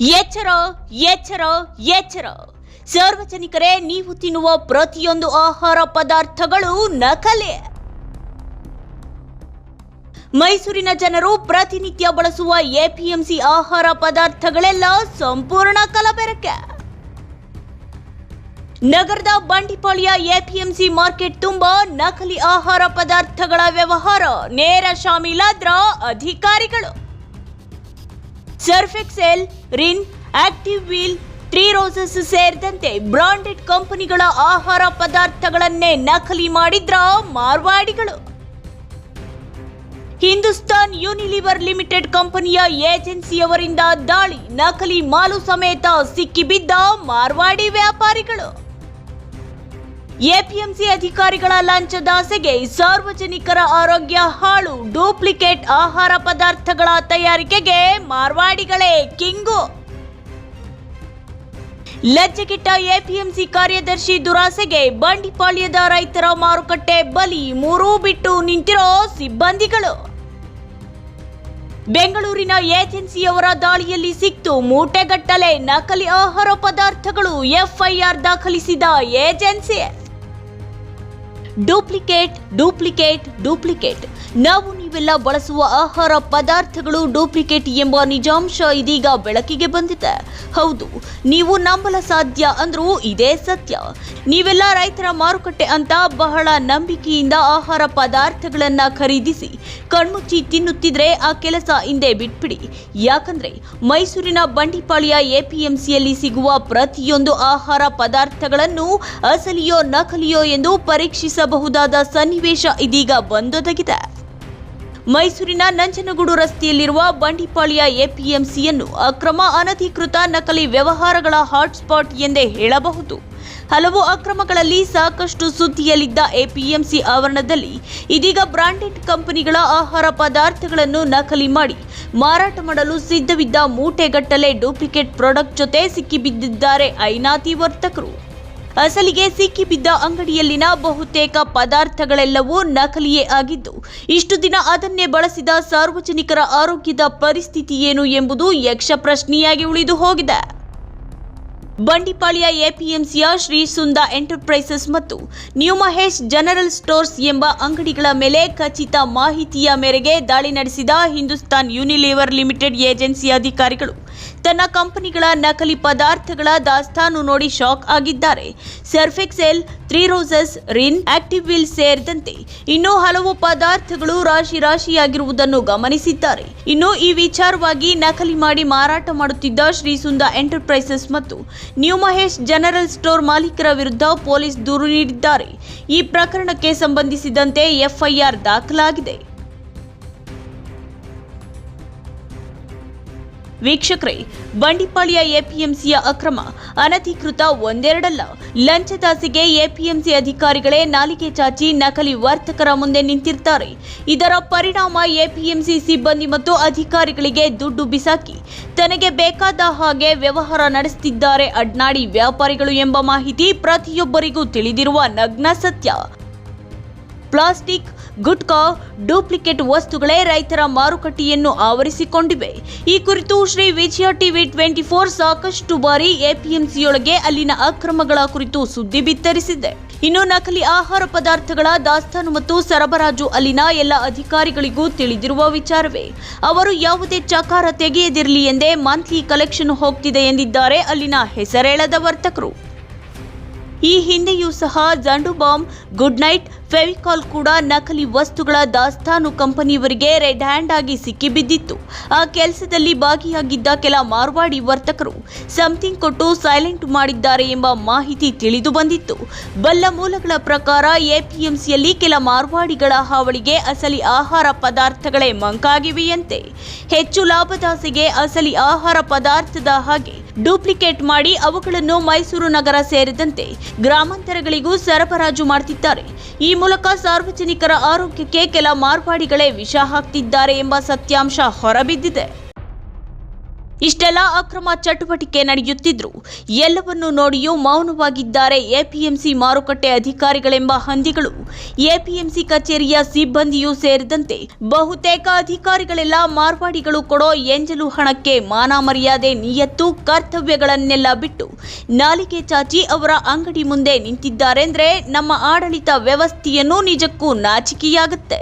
ಎಚ್ಚರ ಎಚ್ಚರ ಎಚ್ಚರ. ಸಾರ್ವಜನಿಕರೇ, ನೀವು ತಿನ್ನುವ ಪ್ರತಿಯೊಂದು ಆಹಾರ ಪದಾರ್ಥಗಳು ನಕಲೆ. ಮೈಸೂರಿನ ಜನರು ಪ್ರತಿನಿತ್ಯ ಬಳಸುವ ಎಪಿಎಂಸಿ ಆಹಾರ ಪದಾರ್ಥಗಳೆಲ್ಲ ಸಂಪೂರ್ಣ ಕಲಬೆರಕೆ. ನಗರದ ಬಂಡಿಪಾಳ್ಯ ಎಪಿಎಂಸಿ ಮಾರ್ಕೆಟ್ ತುಂಬಾ ನಕಲಿ ಆಹಾರ ಪದಾರ್ಥಗಳ ವ್ಯವಹಾರ. ನೇರ ಶಾಮೀಲಾದ್ರ ಅಧಿಕಾರಿಗಳು. Surf Excel Rin, Active Wheel, three Roses ಸೇರಿದಂತೆ ಬ್ರಾಂಡೆಡ್ ಕಂಪನಿಗಳ ಆಹಾರ ಪದಾರ್ಥಗಳನ್ನೇ ನಕಲಿ ಮಾಡಿದ್ರ ಮಾರ್ವಾಡಿಗಳು? ಹಿಂದೂಸ್ತಾನ್ ಯೂನಿಲಿವರ್ ಲಿಮಿಟೆಡ್ ಕಂಪನಿಯ ಏಜೆನ್ಸಿಯವರಿಂದ ದಾಳಿ, ನಕಲಿ ಮಾಲು ಸಮೇತ ಸಿಕ್ಕಿಬಿದ್ದ ಮಾರ್ವಾಡಿ ವ್ಯಾಪಾರಿಗಳು. ಎಪಿಎಂಸಿ ಅಧಿಕಾರಿಗಳ ಲಂಚದಾಸೆಗೆ ಸಾರ್ವಜನಿಕರ ಆರೋಗ್ಯ ಹಾಳು. ಡೂಪ್ಲಿಕೇಟ್ ಆಹಾರ ಪದಾರ್ಥಗಳ ತಯಾರಿಕೆಗೆ ಮಾರ್ವಾಡಿಗಳೇ ಕಿಂಗು. ಲಜ್ಜೆಗಿಟ್ಟ ಎಪಿಎಂಸಿ ಕಾರ್ಯದರ್ಶಿ ದುರಾಸೆಗೆ ಬಂಡಿಪಾಳ್ಯದ ರೈತರ ಮಾರುಕಟ್ಟೆ ಬಲಿ ಮೂರೂ ಬಿಟ್ಟು ನಿಂತಿರೋ ಸಿಬ್ಬಂದಿಗಳು. ಬೆಂಗಳೂರಿನ ಏಜೆನ್ಸಿಯವರ ದಾಳಿಯಲ್ಲಿ ಸಿಕ್ತು ಮೂಟೆಗಟ್ಟಲೆ ನಕಲಿ ಆಹಾರ ಪದಾರ್ಥಗಳು ಎಫ್ಐಆರ್ ದಾಖಲಿಸಿದ ಏಜೆನ್ಸಿ. ಡೂಪ್ಲಿಕೇಟ್ ಡೂಪ್ಲಿಕೇಟ್ ಡೂಪ್ಲಿಕೇಟ್ ನಾವು ನೀವೆಲ್ಲ ಬಳಸುವ ಆಹಾರ ಪದಾರ್ಥಗಳು ಡೂಪ್ಲಿಕೇಟ್ ಎಂಬ ನಿಜಾಂಶ ಇದೀಗ ಬೆಳಕಿಗೆ ಬಂದಿದೆ. ಹೌದು, ನೀವು ನಂಬಲ ಸಾಧ್ಯ ಅಂದ್ರೂ ಇದೇ ಸತ್ಯ. ನೀವೆಲ್ಲ ರೈತರ ಮಾರುಕಟ್ಟೆ ಅಂತ ಬಹಳ ನಂಬಿಕೆಯಿಂದ ಆಹಾರ ಪದಾರ್ಥಗಳನ್ನ ಖರೀದಿಸಿ, ಕಣ್ಮುಚ್ಚಿ ತಿನ್ನುತ್ತಿದ್ರೆ ಆ ಕೆಲಸ ಹಿಂದೆ ಬಿಟ್ಬಿಡಿ. ಯಾಕಂದ್ರೆ ಮೈಸೂರಿನ ಬಂಡಿಪಾಳ್ಯ ಎಪಿಎಂಸಿಯಲ್ಲಿ ಸಿಗುವ ಪ್ರತಿಯೊಂದು ಆಹಾರ ಪದಾರ್ಥಗಳನ್ನು ಅಸಲಿಯೋ ನಕಲಿಯೋ ಎಂದು ಪರೀಕ್ಷಿಸಬಹುದಾದ ಸನ್ನಿವೇಶ ಇದೀಗ ಬಂದೊದಗಿದೆ. ಮೈಸೂರಿನ ನಂಜನಗೂಡು ರಸ್ತೆಯಲ್ಲಿರುವ ಬಂಡಿಪಾಳ್ಯ ಎಪಿಎಂಸಿಯನ್ನು ಅಕ್ರಮ ಅನಧಿಕೃತ ನಕಲಿ ವ್ಯವಹಾರಗಳ ಹಾಟ್ಸ್ಪಾಟ್ ಎಂದೇ ಹೇಳಬಹುದು. ಹಲವು ಅಕ್ರಮಗಳಲ್ಲಿ ಸಾಕಷ್ಟು ಸುದ್ದಿಯಲ್ಲಿದ್ದ ಎಪಿಎಂಸಿ ಆವರಣದಲ್ಲಿ ಇದೀಗ ಬ್ರಾಂಡೆಡ್ ಕಂಪನಿಗಳ ಆಹಾರ ಪದಾರ್ಥಗಳನ್ನು ನಕಲಿ ಮಾಡಿ ಮಾರಾಟ ಮಾಡಲು ಸಿದ್ಧವಿದ್ದ ಮೂಟೆಗಟ್ಟಲೆ ಡೂಪ್ಲಿಕೇಟ್ ಪ್ರಾಡಕ್ಟ್ ಜೊತೆ ಸಿಕ್ಕಿಬಿದ್ದಿದ್ದಾರೆ ಐನಾತಿ ವರ್ತಕರು. ಅಸಲಿಗೆ ಸಿಕ್ಕಿಬಿದ್ದ ಅಂಗಡಿಯಲ್ಲಿನ ಬಹುತೇಕ ಪದಾರ್ಥಗಳೆಲ್ಲವೂ ನಕಲಿಯೇ ಆಗಿದ್ದು, ಇಷ್ಟು ದಿನ ಅದನ್ನೇ ಬಳಸಿದ ಸಾರ್ವಜನಿಕರ ಆರೋಗ್ಯದ ಪರಿಸ್ಥಿತಿ ಏನು ಎಂಬುದು ಯಕ್ಷ ಪ್ರಶ್ನೆಯಾಗಿ ಉಳಿದು ಹೋಗಿದೆ. ಬಂಡಿಪಾಳ್ಯ ಎಪಿಎಂಸಿಯ ಶ್ರೀ ಸುಂದ ಎಂಟರ್ಪ್ರೈಸಸ್ ಮತ್ತು ನ್ಯೂ ಮಹೇಶ್ ಜನರಲ್ ಸ್ಟೋರ್ಸ್ ಎಂಬ ಅಂಗಡಿಗಳ ಮೇಲೆ ಖಚಿತ ಮಾಹಿತಿಯ ಮೇರೆಗೆ ದಾಳಿ ನಡೆಸಿದ ಹಿಂದೂಸ್ತಾನ್ ಯೂನಿಲಿವರ್ ಲಿಮಿಟೆಡ್ ಏಜೆನ್ಸಿ ಅಧಿಕಾರಿಗಳು. ತನ್ನ ಕಂಪನಿಗಳ ನಕಲಿ ಪದಾರ್ಥಗಳ ದಾಸ್ತಾನು ನೋಡಿ ಶಾಕ್ ಆಗಿದ್ದಾರೆ. Surf Excel three Roses Rin, Active Wheel ಸೇರಿದಂತೆ ಇನ್ನೂ ಹಲವು ಪದಾರ್ಥಗಳು ರಾಶಿ ರಾಶಿಯಾಗಿರುವುದನ್ನು ಗಮನಿಸಿದ್ದಾರೆ. ಇನ್ನು ಈ ವಿಚಾರವಾಗಿ ನಕಲಿ ಮಾಡಿ ಮಾರಾಟ ಮಾಡುತ್ತಿದ್ದ ಶ್ರೀ ಸುಂದ ಎಂಟರ್ಪ್ರೈಸಸ್ ಮತ್ತು ನ್ಯೂ ಮಹೇಶ್ ಜನರಲ್ ಸ್ಟೋರ್ ಮಾಲೀಕರ ವಿರುದ್ಧ ಪೊಲೀಸ್ ದೂರು ನೀಡಿದ್ದಾರೆ. ಈ ಪ್ರಕರಣಕ್ಕೆ ಸಂಬಂಧಿಸಿದಂತೆ ಎಫ್ಐಆರ್ ದಾಖಲಾಗಿದೆ. ವೀಕ್ಷಕರೇ, ಬಂಡಿಪಾಳ್ಯ ಎಪಿಎಂಸಿಯ ಅಕ್ರಮ, ಅನಧಿಕೃತ ಒಂದೆರಡಲ್ಲ. ಲಂಚದಾಸಿಗೆ ಎಪಿಎಂಸಿ ಅಧಿಕಾರಿಗಳೇ ನಾಲಿಗೆ ಚಾಚಿ ನಕಲಿ ವರ್ತಕರ ಮುಂದೆ ನಿಂತಿರ್ತಾರೆ. ಇದರ ಪರಿಣಾಮ ಎಪಿಎಂಸಿ ಸಿಬ್ಬಂದಿ ಮತ್ತು ಅಧಿಕಾರಿಗಳಿಗೆ ದುಡ್ಡು ಬಿಸಾಕಿ, ತನಗೆ ಬೇಕಾದ ಹಾಗೆ ವ್ಯವಹಾರ ನಡೆಸುತ್ತಿದ್ದಾರೆ ಅಡ್ನಾಡಿ ವ್ಯಾಪಾರಿಗಳು ಎಂಬ ಮಾಹಿತಿ ಪ್ರತಿಯೊಬ್ಬರಿಗೂ ತಿಳಿದಿರುವ ನಗ್ನ ಸತ್ಯ. ಪ್ಲಾಸ್ಟಿಕ್ ಗುಟ್ಕಾ ಡೂಪ್ಲಿಕೇಟ್ ವಸ್ತುಗಳೇ ರೈತರ ಮಾರುಕಟ್ಟೆಯನ್ನು ಆವರಿಸಿಕೊಂಡಿವೆ. ಈ ಕುರಿತು Shri Vijaya TV twenty four ಸಾಕಷ್ಟು ಬಾರಿ ಎಪಿಎಂಸಿಯೊಳಗೆ ಅಲ್ಲಿನ ಅಕ್ರಮಗಳ ಕುರಿತು ಸುದ್ದಿ ಬಿತ್ತರಿಸಿದೆ. ಇನ್ನು ನಕಲಿ ಆಹಾರ ಪದಾರ್ಥಗಳ ದಾಸ್ತಾನು ಮತ್ತು ಸರಬರಾಜು ಅಲ್ಲಿನ ಎಲ್ಲ ಅಧಿಕಾರಿಗಳಿಗೂ ತಿಳಿದಿರುವ ವಿಚಾರವೇ. ಅವರು ಯಾವುದೇ ಚಕಾರ ತೆಗೆಯದಿರಲಿ ಎಂದೇ ಮಂತ್ಲಿ ಕಲೆಕ್ಷನ್ ಹೋಗ್ತಿದೆ ಎಂದಿದ್ದಾರೆ ಅಲ್ಲಿನ ಹೆಸರೇಳದ ವರ್ತಕರು. ಈ ಹಿಂದೆಯೂ ಸಹ ಜಂಡು ಬಾಂಬ್, ಗುಡ್ ನೈಟ್, ಫೆವಿಕಾಲ್ ಕೂಡ ನಕಲಿ ವಸ್ತುಗಳ ದಾಸ್ತಾನು ಕಂಪನಿಯವರಿಗೆ ರೆಡ್ ಹ್ಯಾಂಡ್ ಆಗಿ ಸಿಕ್ಕಿಬಿದ್ದಿತ್ತು. ಆ ಕೆಲಸದಲ್ಲಿ ಭಾಗಿಯಾಗಿದ್ದ ಕೆಲ ಮಾರ್ವಾಡಿ ವರ್ತಕರು ಸಮಥಿಂಗ್ ಕೊಟ್ಟು ಸೈಲೆಂಟ್ ಮಾಡಿದ್ದಾರೆ ಎಂಬ ಮಾಹಿತಿ ತಿಳಿದು ಬಂದಿತ್ತು. ಬಲ್ಲ ಮೂಲಗಳ ಪ್ರಕಾರ ಎಪಿಎಂಸಿಯಲ್ಲಿ ಕೆಲ ಮಾರ್ವಾಡಿಗಳ ಹಾವಳಿಗೆ ಅಸಲಿ ಆಹಾರ ಪದಾರ್ಥಗಳೇ ಮಂಕಾಗಿವೆಯಂತೆ. ಹೆಚ್ಚು ಲಾಭದಾಸೆಗೆ ಅಸಲಿ ಆಹಾರ ಪದಾರ್ಥದ ಹಾಗೆ ಡೂಪ್ಲಿಕೇಟ್ ಮಾಡಿ ಅವುಗಳನ್ನು ಮೈಸೂರು ನಗರ ಸೇರಿದಂತೆ ಗ್ರಾಮಾಂತರಗಳಿಗೂ ಸರಬರಾಜು ಮಾಡ್ತಿದ್ದಾರೆ. ಈ ಮೂಲಕ ಸಾರ್ವಜನಿಕರ ಆರೋಗ್ಯಕ್ಕೆ ಕೆಲ ಮಾರ್ಪಾಡಿಗಳೇ ವಿಷ ಹಾಕ್ತಿದ್ದಾರೆ ಎಂಬ ಸತ್ಯಾಂಶ ಹೊರಬಿದ್ದಿದೆ. ಇಷ್ಟೆಲ್ಲ ಅಕ್ರಮ ಚಟುವಟಿಕೆ ನಡೆಯುತ್ತಿದ್ರು. ಎಲ್ಲವನ್ನೂ ನೋಡಿಯೂ ಮೌನವಾಗಿದ್ದಾರೆ ಎಪಿಎಂಸಿ ಮಾರುಕಟ್ಟೆ ಅಧಿಕಾರಿಗಳೆಂಬ ಹಂದಿಗಳು. ಎಪಿಎಂಸಿ ಕಚೇರಿಯ ಸಿಬ್ಬಂದಿಯೂ ಸೇರಿದಂತೆ ಬಹುತೇಕ ಅಧಿಕಾರಿಗಳೆಲ್ಲ ಮಾರ್ವಾಡಿಗಳು ಕೊಡೋ ಎಂಜಲು ಹಣಕ್ಕೆ ಮಾನ ಮರ್ಯಾದೆ, ನಿಯತ್ತು, ಕರ್ತವ್ಯಗಳನ್ನೆಲ್ಲ ಬಿಟ್ಟು ನಾಲಿಗೆ ಚಾಚಿ ಅವರ ಅಂಗಡಿ ಮುಂದೆ ನಿಂತಿದ್ದಾರೆಂದ್ರೆ ನಮ್ಮ ಆಡಳಿತ ವ್ಯವಸ್ಥೆಯನ್ನು ನಿಜಕ್ಕೂ ನಾಚಿಕೆಯಾಗುತ್ತೆ.